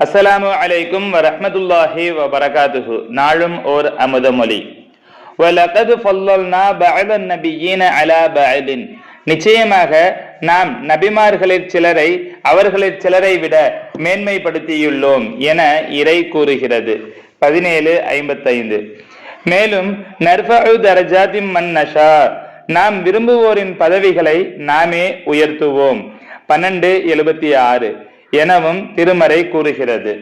அஸ்ஸலாமு அலைக்கும் வரஹ்மத்துல்லாஹி வபரகாத்துஹு நாளும் ஓர் அமுதமொழி وَلَقَدْ فَضَّلْنَا بَعْضَ النَّبِيِّينَ عَلَى بَعْضٍ நிச்சயமாக நாம் நபிமார்களில் சிலரை அவர்களில் சிலரை விட மேன்மைப்படுத்தியுள்ளோம் என இறை கூறுகிறது பதினேழு ஐம்பத்தைந்து மேலும் நர்ஃபு தரஜாத்திம் மன் நஷா நாம் விரும்புவோரின் பதவிகளை நாமே உயர்த்துவோம் பன்னெண்டு எழுபத்தி ஆறு எனவும் திருமறை கூறுகிறது.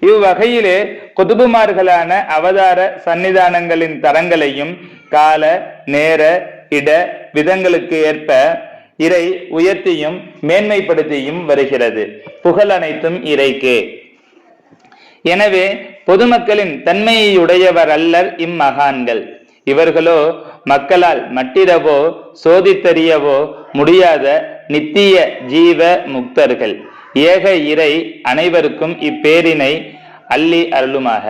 இவ்வகையிலே குதுபுமார்களான அவதார சன்னிதானங்களின் தரங்களையும் கால நேர இட விதங்களுக்கு ஏற்ப இறை உயர்த்தியும் மேன்மைப்படுத்தியும் வருகிறது. புகழ் அனைத்தும் இறைக்கே. எனவே பொதுமக்களின் தன்மையுடையவர் அல்லர் இம்மகான்கள். இவர்களோ மக்களால் மட்டிடவோ சோதித்தறியவோ முடியாத நித்திய ஜீவ முக்தர்கள். ஏக இறை அனைவருக்கும் இப்பேரினை அள்ளி அருளுமாக.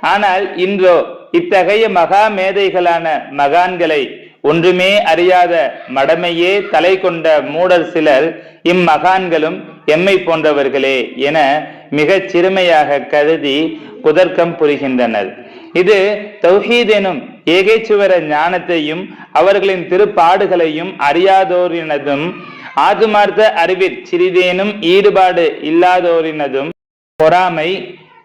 ஆனால் இன்றோ இத்தகைய மகா மேதைகளான மகான்களை ஒன்றுமே அறியாத மடமையே தலை கொண்ட மூடர் சிலர் இம்மகான்களும் எம்மை போன்றவர்களே என மிகச் சிறுமையாக கருதி குதர்க்கம் புரிகின்றனர். இது தௌஹீத் எனும் ஏகேச்சுவர ஞானத்தையும் அவர்களின் திருப்பாடுகளையும் அறியாதோரினதும் ஆதுமார்த்த அறிவில் சிறிதேனும் ஈடுபாடு இல்லாதோரினதும் பொறாமை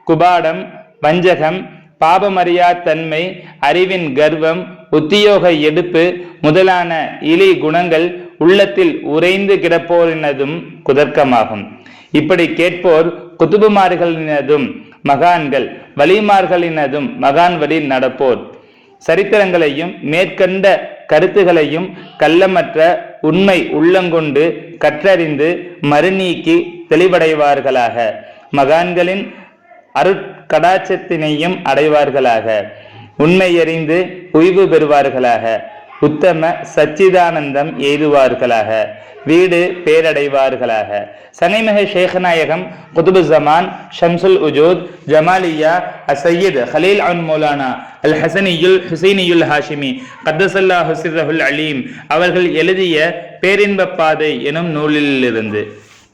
குபாடம் வஞ்சகம் பாபமறியா தன்மை அறிவின் கர்வம் உத்தியோக எடுப்பு முதலான இலி குணங்கள் உள்ளத்தில் உறைந்து கிடப்போரினதும் குதர்க்கமாகும். இப்படி கேட்போர் குதுபுமார்களினதும் மகான்கள் வலிமார்களினதும் மகான் வழி நடப்போர். சரித்திரங்களையும் மேற்கண்ட கருத்துகளையும் கள்ளமற்ற உண்மை உள்ளங்கொண்டு கற்றறிந்து மறுநீக்கி தெளிவடைவார்களாக. மகான்களின் அருட்கடாட்சத்தினையும் அடைவார்களாக. உண்மையறிந்து உய்வு பெறுவார்களாக. உத்தம சச்சிதானந்தம் எய்துவார்களாக. வீடு பேரடைவார்களாக. சனைமக ஷேഖநாயகம் குதுபு ஜமான் ஷம்சுல் உஜூத் ஜமாலியா அசையீத் ஹலீல் அன் மௌலானா அல் ஹசனியுல் ஹுசைனியுல் ஹாஷிமி கத்தசல்லா ஹுசிரஹுல் அலீம் அவர்கள் எழுதிய பேரின்ப பாதை எனும் நூலிலிருந்து.